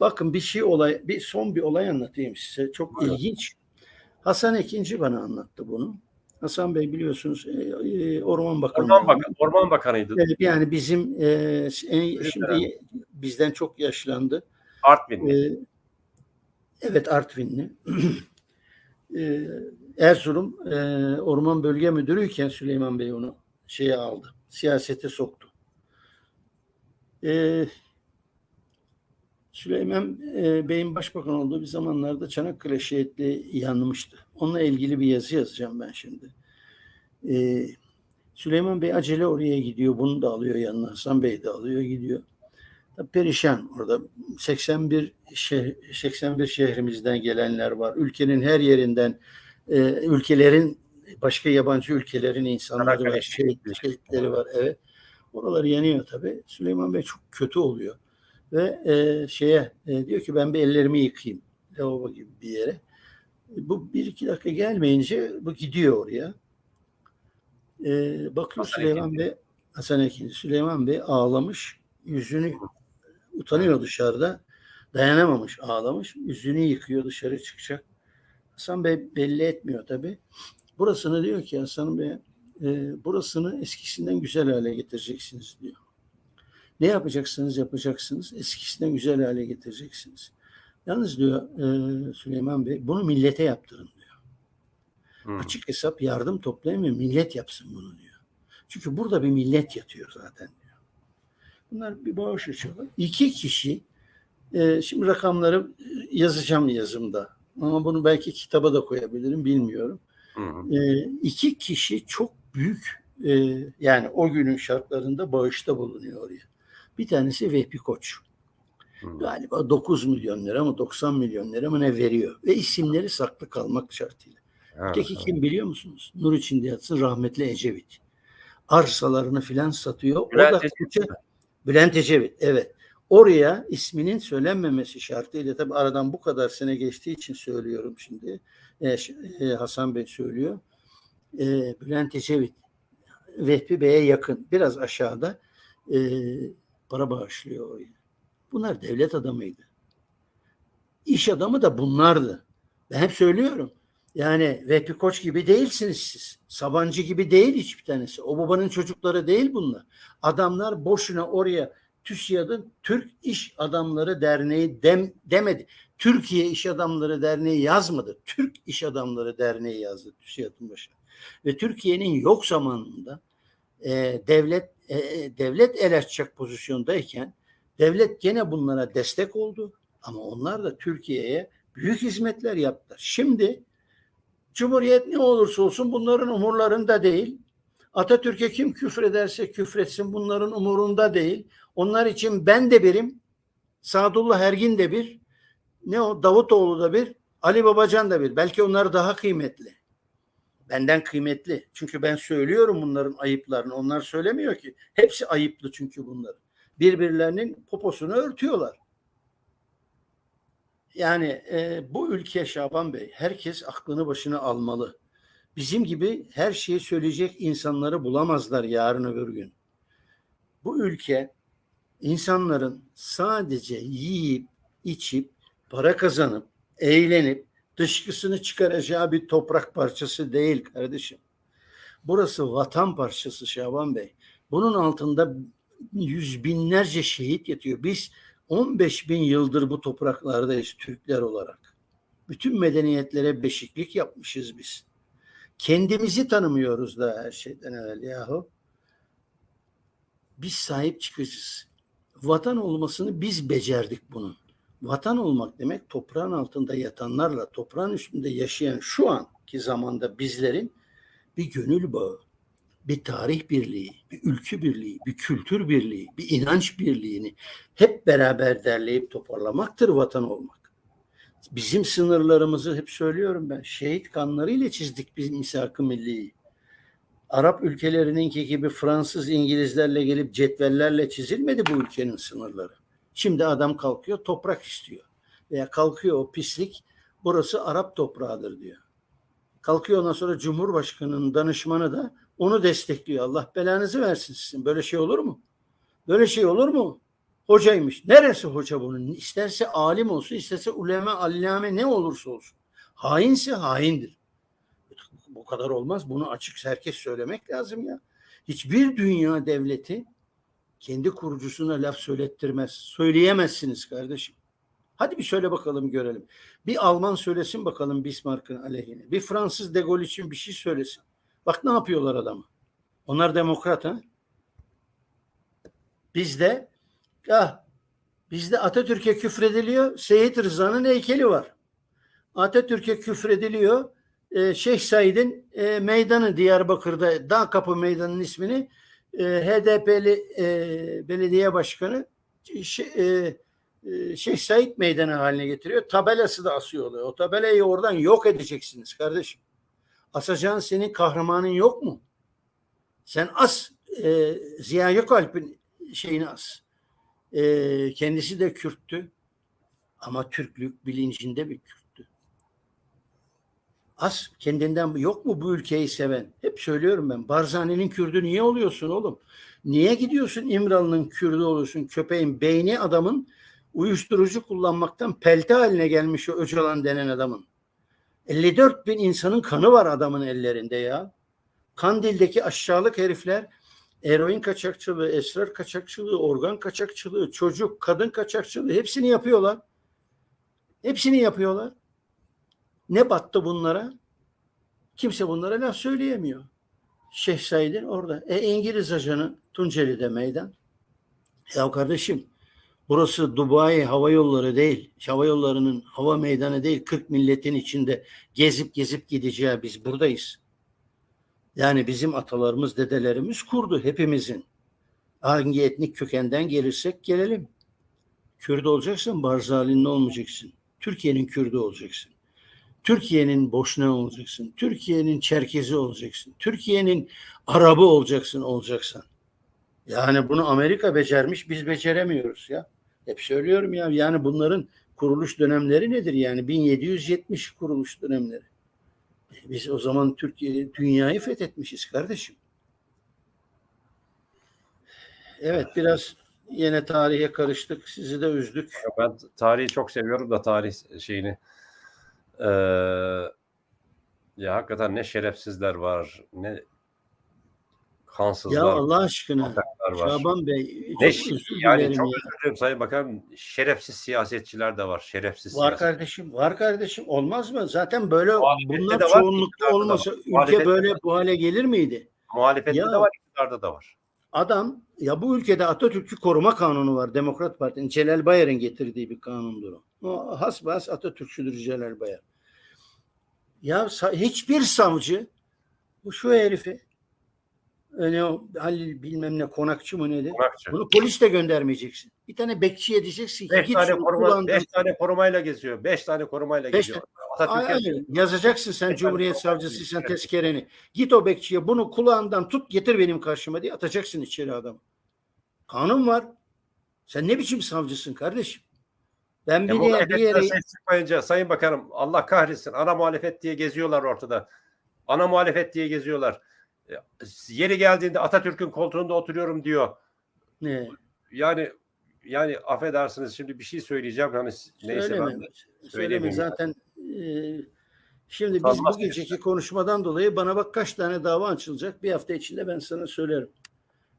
Bakın bir şey olay, bir son bir olay anlatayım size. Çok Buyurun. ilginç. Hasan Ekinci bana anlattı bunu. Hasan Bey biliyorsunuz e, e, Orman Bakanı. Orman, Bakan, Orman Bakanıydı. Evet, yani bizim e, en, şimdi bizden çok yaşlandı. Artvinli. E, evet Artvinli. e, Erzurum e, Orman Bölge Müdürüyken Süleyman Bey onu şeye aldı. Siyasete soktu. E, Süleyman e, Bey'in başbakan olduğu bir zamanlarda Çanakkale şehitliği yanmıştı. Onunla ilgili bir yazı yazacağım ben şimdi. E, Süleyman Bey acele oraya gidiyor. Bunu da alıyor yanına. Hasan Bey de alıyor gidiyor. Tabii Perişan orada 81 şehir, 81 şehrimizden gelenler var. Ülkenin her yerinden e, ülkelerin başka yabancı ülkelerin insanları var. Şehit, şehitleri var. Evet. Oraları yanıyor tabii. Süleyman Bey çok kötü oluyor. Ve e, şeye e, diyor ki ben bir ellerimi yıkayayım. Lavabo gibi bir yere. Bu bir iki dakika gelmeyince bu gidiyor oraya. E, bakıyor Hasan Süleyman Bey Hasan Ekin, Süleyman Bey ağlamış. Yüzünü utanıyor dışarıda. Dayanamamış ağlamış. Yüzünü yıkıyor dışarı çıkacak. Hasan Bey belli etmiyor tabi. Burasını diyor ki Hasan Bey e, burasını eskisinden güzel hale getireceksiniz diyor. Ne yapacaksınız yapacaksınız. Eskisinden güzel hale getireceksiniz. Yalnız diyor e, Süleyman Bey bunu millete yaptırın diyor. Hı. Açık hesap yardım toplayamıyor. Millet yapsın bunu diyor. Çünkü burada bir millet yatıyor zaten diyor. Bunlar bir bağış açıyorlar. İki kişi e, şimdi rakamları yazacağım yazımda. Ama bunu belki kitaba da koyabilirim bilmiyorum. Hı hı. E, iki kişi çok büyük e, yani o günün şartlarında bağışta bulunuyor oraya. Bir tanesi Vehbi Koç. Hı. Galiba 9 milyon lira mı 90 milyon lira mı ne veriyor. Ve isimleri saklı kalmak şartıyla. Evet, Öteki evet. kim biliyor musunuz? Nur içinde yatsın rahmetli Ecevit. Arsalarını filan satıyor. Bülent o da Koç'a- Bülent Ecevit evet. Oraya isminin söylenmemesi şartıyla tabi aradan bu kadar sene geçtiği için söylüyorum şimdi. E, e, Hasan Bey söylüyor. E, Bülent Ecevit Vehbi Bey'e yakın biraz aşağıda e, para bağışlıyor oraya. Bunlar devlet adamıydı. İş adamı da bunlardı. Ben hep söylüyorum. Yani Vehbi Koç gibi değilsiniz siz. Sabancı gibi değil hiçbir tanesi. O babanın çocukları değil bunlar. Adamlar boşuna oraya TÜSİAD'ın Türk İş Adamları Derneği dem, demedi. Türkiye İş Adamları Derneği yazmadı. Türk İş Adamları Derneği yazdı TÜSİAD'ın başına. Ve Türkiye'nin yok zamanında e, devlet e, devlet el açacak pozisyondayken devlet gene bunlara destek oldu. Ama onlar da Türkiye'ye büyük hizmetler yaptılar. Şimdi Cumhuriyet ne olursa olsun bunların umurlarında değil. Atatürk'e kim küfrederse küfretsin bunların umurunda değil. Onlar için ben de birim, Sadullah Ergin de bir, ne o Davutoğlu da bir, Ali Babacan da bir. Belki onlar daha kıymetli. Benden kıymetli. Çünkü ben söylüyorum bunların ayıplarını. Onlar söylemiyor ki. Hepsi ayıplı çünkü bunların. Birbirlerinin poposunu örtüyorlar. Yani e, bu ülke Şaban Bey herkes aklını başına almalı. Bizim gibi her şeyi söyleyecek insanları bulamazlar yarın öbür gün. Bu ülke insanların sadece yiyip içip para kazanıp eğlenip dışkısını çıkaracağı bir toprak parçası değil kardeşim. Burası vatan parçası Şaban Bey. Bunun altında yüz binlerce şehit yatıyor. Biz 15 bin yıldır bu topraklardayız Türkler olarak. Bütün medeniyetlere beşiklik yapmışız biz. Kendimizi tanımıyoruz da her şeyden evvel yahu. Biz sahip çıkacağız. Vatan olmasını biz becerdik bunun. Vatan olmak demek toprağın altında yatanlarla toprağın üstünde yaşayan şu anki zamanda bizlerin bir gönül bağı, bir tarih birliği, bir ülkü birliği, bir kültür birliği, bir inanç birliğini hep beraber derleyip toparlamaktır vatan olmak. Bizim sınırlarımızı hep söylüyorum ben. Şehit kanlarıyla çizdik biz misak-ı milliyi. Arap ülkelerininki gibi Fransız İngilizlerle gelip cetvellerle çizilmedi bu ülkenin sınırları. Şimdi adam kalkıyor toprak istiyor. Veya kalkıyor o pislik burası Arap toprağıdır diyor. Kalkıyor ondan sonra Cumhurbaşkanı'nın danışmanı da onu destekliyor. Allah belanızı versin sizin. Böyle şey olur mu? Böyle şey olur mu? Hocaymış. Neresi hoca bunun? İsterse alim olsun, isterse ulema, allame ne olursa olsun. Hainse haindir. Bu kadar olmaz. Bunu açık herkes söylemek lazım ya. Hiçbir dünya devleti kendi kurucusuna laf söylettirmez. Söyleyemezsiniz kardeşim. Hadi bir söyle bakalım görelim. Bir Alman söylesin bakalım Bismarck'ın aleyhine. Bir Fransız De Gaulle için bir şey söylesin. Bak ne yapıyorlar adamı. Onlar demokrat ha. Bizde ah, bizde Atatürk'e küfrediliyor. Seyit Rıza'nın heykeli var. Atatürk'e küfrediliyor. Ee, Şeyh Said'in e, meydanı Diyarbakır'da Dağ Kapı Meydanı'nın ismini e, HDP'li e, belediye başkanı şey, e, e, Şeyh Said Meydanı haline getiriyor. Tabelası da asıyorlar. O tabelayı oradan yok edeceksiniz kardeşim. Asacağın senin kahramanın yok mu? Sen as e, Ziya Gökalp'in şeyini as. E, kendisi de Kürttü. Ama Türklük bilincinde bir Kürttü. As kendinden yok mu bu ülkeyi seven? Hep söylüyorum ben. Barzani'nin Kürdü niye oluyorsun oğlum? Niye gidiyorsun İmralı'nın Kürdü oluyorsun? Köpeğin beyni adamın uyuşturucu kullanmaktan pelte haline gelmiş o Öcalan denen adamın. 54 bin insanın kanı var adamın ellerinde ya. Kandil'deki aşağılık herifler eroin kaçakçılığı, esrar kaçakçılığı, organ kaçakçılığı, çocuk, kadın kaçakçılığı hepsini yapıyorlar. Hepsini yapıyorlar. Ne battı bunlara? Kimse bunlara laf söyleyemiyor. Şeyh Said'in orada. E İngiliz ajanı Tunceli'de meydan. Ya kardeşim burası Dubai Hava Yolları değil. Hava Yolları'nın hava meydanı değil. 40 milletin içinde gezip gezip gideceği biz buradayız. Yani bizim atalarımız, dedelerimiz kurdu hepimizin. Hangi etnik kökenden gelirsek gelelim. Kürt olacaksın, Barzali'nin olmayacaksın. Türkiye'nin Kürdü olacaksın. Türkiye'nin Boşna olacaksın. Türkiye'nin Çerkezi olacaksın. Türkiye'nin Arabı olacaksın olacaksan. Yani bunu Amerika becermiş, biz beceremiyoruz ya. Hep söylüyorum ya. Yani bunların kuruluş dönemleri nedir yani? 1770 kuruluş dönemleri. Biz o zaman Türkiye dünyayı fethetmişiz kardeşim. Evet biraz yine tarihe karıştık. Sizi de üzdük. Ben tarihi çok seviyorum da tarih şeyini. Ee, ya hakikaten ne şerefsizler var, ne kansızlar Ya Allah aşkına var. Şaban Bey çok Ne özür yani çok özür dilerim Sayın Bakan. Şerefsiz siyasetçiler de var. Şerefsiz Var siyaset. kardeşim, var kardeşim. Olmaz mı? Zaten böyle Muhalefette bunlar var, çoğunlukta olmasa ülke böyle var. bu hale gelir miydi? Muhalefette Ya- de var, iktidarda da var. Adam ya bu ülkede Atatürk'ü koruma kanunu var. Demokrat Parti'nin Celal Bayar'ın getirdiği bir kanundur o. O hasbahas Atatürkçüdür Celal Bayar. Ya hiçbir savcı bu şu herifi öyle o Halil bilmem ne konakçı mı nedir? Konakçı. Bunu polis de göndermeyeceksin. Bir tane bekçiye diyeceksin ki Beş git tane, koruma, beş tane korumayla geziyor. Beş tane korumayla Beş geziyor. Ay, Atatürk'e ay, yazacaksın sen Beş Cumhuriyet Savcısıysan tezkereni. Git o bekçiye bunu kulağından tut getir benim karşıma diye atacaksın içeri adamı. Kanun var. Sen ne biçim savcısın kardeşim? Ben Ya bir, bu yere, bir yere çıkmayınca Sayın Bakanım Allah kahretsin ana muhalefet diye geziyorlar ortada. Ana muhalefet diye geziyorlar. E, Yeri geldiğinde Atatürk'ün koltuğunda oturuyorum diyor. ne? Yani yani affedersiniz şimdi bir şey söyleyeceğim hani neyse Söyleme. ben de Söyleme zaten e, şimdi biz Sanmaz bu geceki diyorsun. konuşmadan dolayı bana bak kaç tane dava açılacak bir hafta içinde ben sana söylerim.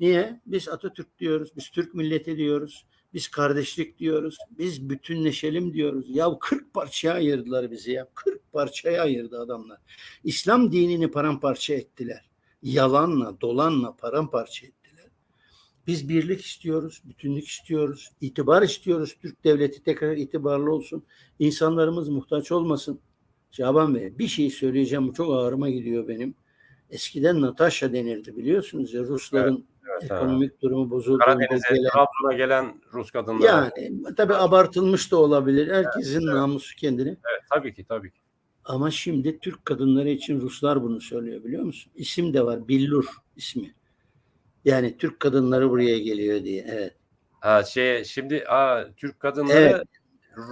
Niye? Biz Atatürk diyoruz, biz Türk milleti diyoruz, biz kardeşlik diyoruz, biz bütünleşelim diyoruz. Ya 40 parçaya ayırdılar bizi ya. 40 parçaya ayırdı adamlar. İslam dinini paramparça ettiler. Yalanla, dolanla paramparça ettiler. Biz birlik istiyoruz, bütünlük istiyoruz, itibar istiyoruz. Türk devleti tekrar itibarlı olsun. İnsanlarımız muhtaç olmasın. Şaban Bey bir şey söyleyeceğim bu çok ağrıma gidiyor benim. Eskiden Natasha denirdi biliyorsunuz ya Rusların Evet. Ekonomik durumu bozulduğunda Karadeniz'e, gelen. Trabzon'a gelen Rus kadınlar. Yani tabii abartılmış da olabilir. Herkesin namusu kendine. Evet, tabii ki tabii ki. Ama şimdi Türk kadınları için Ruslar bunu söylüyor biliyor musun? İsim de var. Billur ismi. Yani Türk kadınları buraya geliyor diye. Evet. Ha, şey şimdi aa, Türk kadınları Evet.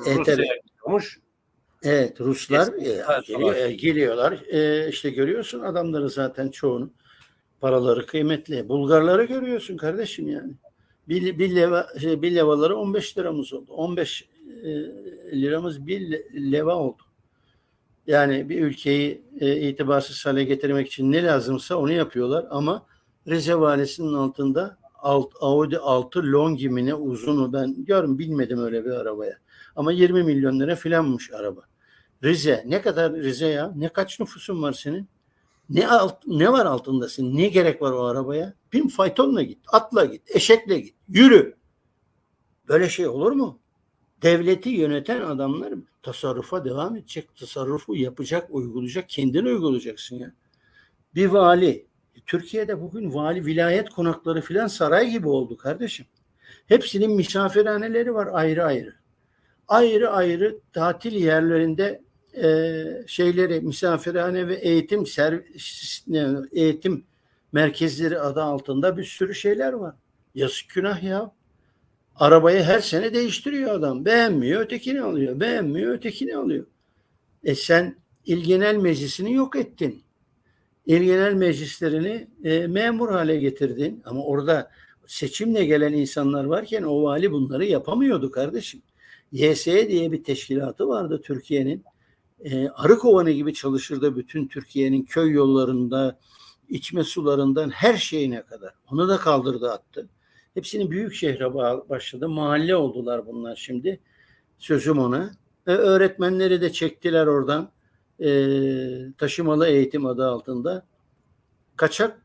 Evet, Rusya'ya evet. gidiyormuş. Evet Ruslar e, Evet, geliyor- e, geliyorlar. E, işte görüyorsun adamları zaten çoğunu. Paraları kıymetli. Bulgarları görüyorsun kardeşim yani. Bir, bir, leva, şey, bir levaları 15 liramız oldu. 15 e, liramız bir le- leva oldu. Yani bir ülkeyi e, itibarsız hale getirmek için ne lazımsa onu yapıyorlar ama Rize Valisi'nin altında alt, Audi 6 Longhi uzunu ben görüm bilmedim öyle bir arabaya. Ama 20 milyon lira filanmış araba. Rize ne kadar Rize ya? Ne kaç nüfusun var senin? Ne alt, ne var altında senin? Ne gerek var o arabaya? Bin faytonla git, atla git, eşekle git, yürü. Böyle şey olur mu? Devleti yöneten adamlar tasarrufa devam edecek, tasarrufu yapacak, uygulayacak, kendin uygulayacaksın ya. Bir vali, Türkiye'de bugün vali vilayet konakları filan saray gibi oldu kardeşim. Hepsinin misafirhaneleri var ayrı ayrı. Ayrı ayrı tatil yerlerinde e, şeyleri misafirhane ve eğitim servis eğitim merkezleri adı altında bir sürü şeyler var. Yazık günah ya. Arabayı her sene değiştiriyor adam. Beğenmiyor ötekini alıyor. Beğenmiyor ötekini alıyor. E sen İl Genel Meclisi'ni yok ettin. İl Genel Meclislerini e, memur hale getirdin. Ama orada seçimle gelen insanlar varken o vali bunları yapamıyordu kardeşim. YSE diye bir teşkilatı vardı Türkiye'nin. E, arı kovanı gibi çalışırdı bütün Türkiye'nin köy yollarında, içme sularından her şeyine kadar. Onu da kaldırdı attı. Hepsini büyük şehre başladı. Mahalle oldular bunlar şimdi. Sözüm ona. E, öğretmenleri de çektiler oradan. E, taşımalı eğitim adı altında. Kaçak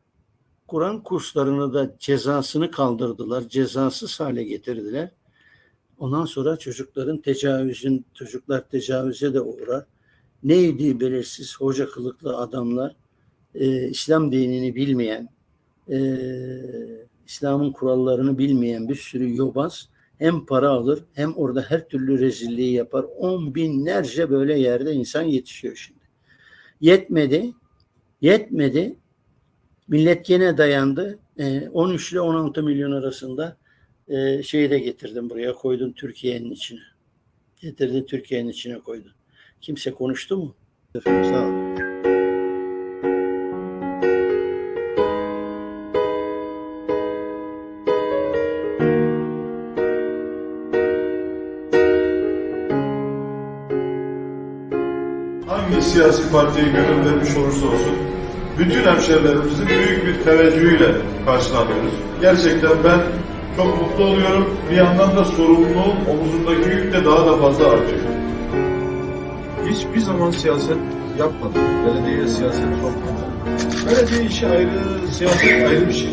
Kur'an kurslarını da cezasını kaldırdılar. Cezasız hale getirdiler. Ondan sonra çocukların tecavüzün, çocuklar tecavüze de uğrar. Neydi belirsiz hoca kılıklı adamlar, e, İslam dinini bilmeyen, e, İslam'ın kurallarını bilmeyen bir sürü yobaz hem para alır hem orada her türlü rezilliği yapar. On binlerce böyle yerde insan yetişiyor şimdi. Yetmedi, yetmedi. Millet gene dayandı. E, 13 ile 16 milyon arasında e, şeyi de getirdim buraya koydum Türkiye'nin içine. Getirdin Türkiye'nin içine koydun. Kimse konuştu mu? Efendim sağ olun. hangi siyasi partiye gönül vermiş olursa olsun bütün hemşerilerimizi büyük bir teveccühüyle karşılanıyoruz. Gerçekten ben çok mutlu oluyorum. Bir yandan da sorumluluğum omuzundaki yük de daha da fazla artıyor. Hiçbir zaman siyaset yapmadım. Belediyeye siyaset sokmadım. Belediye işi ayrı, siyaset ayrı bir şey.